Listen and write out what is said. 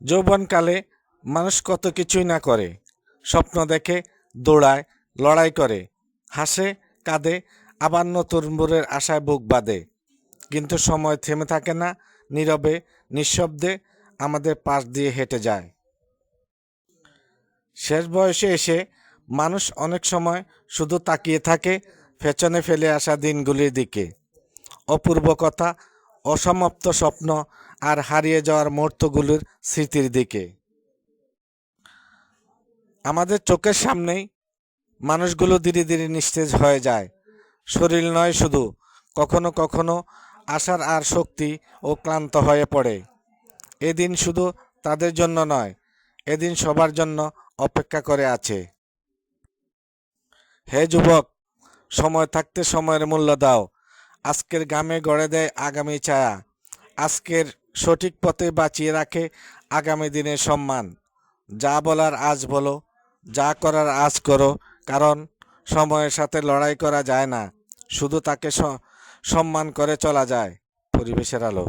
যৌবনকালে মানুষ কত কিছুই না করে, স্বপ্ন দেখে, দৌড়ায়, লড়াই করে, হাসে, কাঁদে, আবার নতুন ভোরের আশায় বুক বাঁধে। কিন্তু সময় থেমে থাকে না, নীরবে, নিঃশব্দে আমাদের পাশ দিয়ে হেঁটে যায়। শেষ বয়সে এসে মানুষ অনেক সময় শুধু তাকিয়ে থাকে পেছনে ফেলে আসা দিনগুলির দিকে। অপূর্ব কথা অসমাপ্ত স্বপ্ন আর হারিয়ে যাওয়ার মুহূর্তগুলোর স্মৃতির দিকে। আমাদের চোখের সামনেই মানুষগুলো ধীরে ধীরে নিস্তেজ হয়ে যায়। শরীর নয় শুধু, কখনো কখনো আশার আর শক্তি ও ক্লান্ত হয়ে পড়ে। এদিন শুধু তাদের জন্য নয়, এদিন সবার জন্য অপেক্ষা করে আছে। হে যুবক, সময় থাকতে সময়ের মূল্য দাও। আজকের গামে গড়ে দেয় আগামী ছায়া। আজকের সঠিক পথে বাঁচিয়ে রাখে আগামী দিনের সম্মান। যা বলার আজ বলো, যা করার আজ করো, কারণ সময়ের সাথে লড়াই করা যায় না, শুধু তাকে সম্মান করে চলা যায় পরিবেশের আলো।